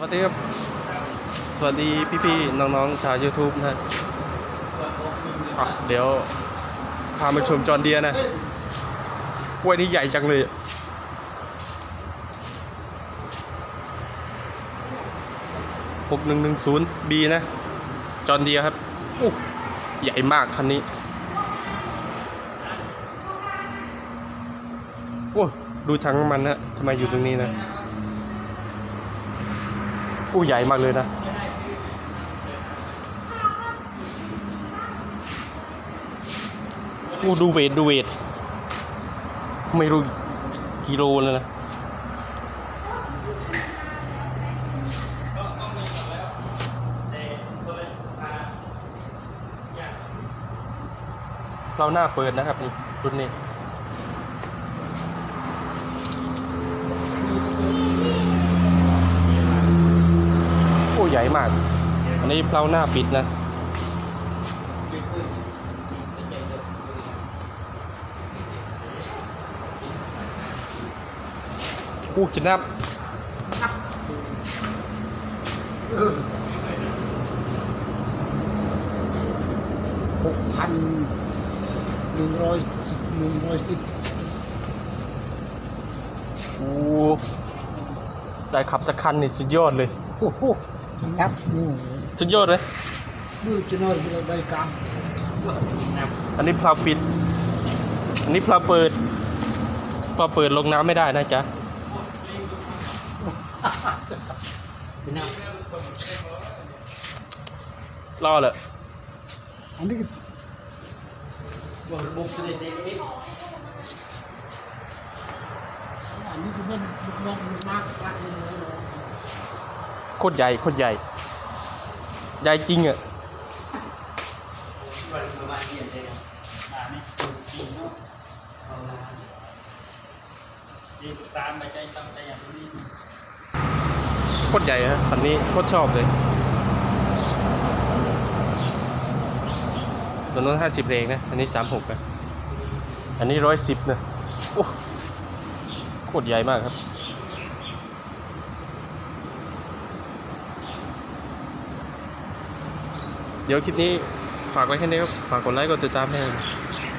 สวัสดีครับ สวัสดีพี่ๆน้องๆชาว YouTube นะอะเดี๋ยว พามาชมจอนเดียนะกล้วยนี้ใหญ่จังเลยหกหนึ่งหนึ่งศูนย์บีนะ จอนเดียครับอู้ใหญ่มากคันนี้โอ้ดูถังน้ำมันนะทำไมอยู่ตรงนี้นะ อู้ใหญ่มากเลยนะ อู้ดูเวทดูเวท ไม่รู้กิโลแล้วนะเราหน้าเปิดนะครับนี่รุ่นนี้ ใหญ่มาก อันนี้เพลาหน้าปิดนะ อู้จินับหกพันหนึ่งร้อยสิบหนึ่งร้อยสิบโอ้ได้ขับสักคันนี่สุดยอดเลย โอ้โหนับนู่นสุดยอดเลยดูจะนอนไปได้กรรมอันนี้เพลาปิด อันนี้เพลาเปิดเพลาเปิดลงน้ำไม่ได้นะจ๊ะรอเลยอันนี้ก็อันนี้ก็มันลูกน้องมันมากรักเลยเนาะ โคตรใหญ่โคตรใหญ่ ใหญ่จริงอะตามไปใจตามใจอย่างนี้โคตรใหญ่ฮะคันนี้โคตรชอบเลยตัวนั้นห้าสิบเองนะ อันนี้สามหกนะ อันนี้ร้อยสิบนะ โอ้ โคตรใหญ่มากครับ เดี๋ยวคลิปนี้ฝากไว้แค่นี้ครับ ฝากกดไลค์กดติดตามให้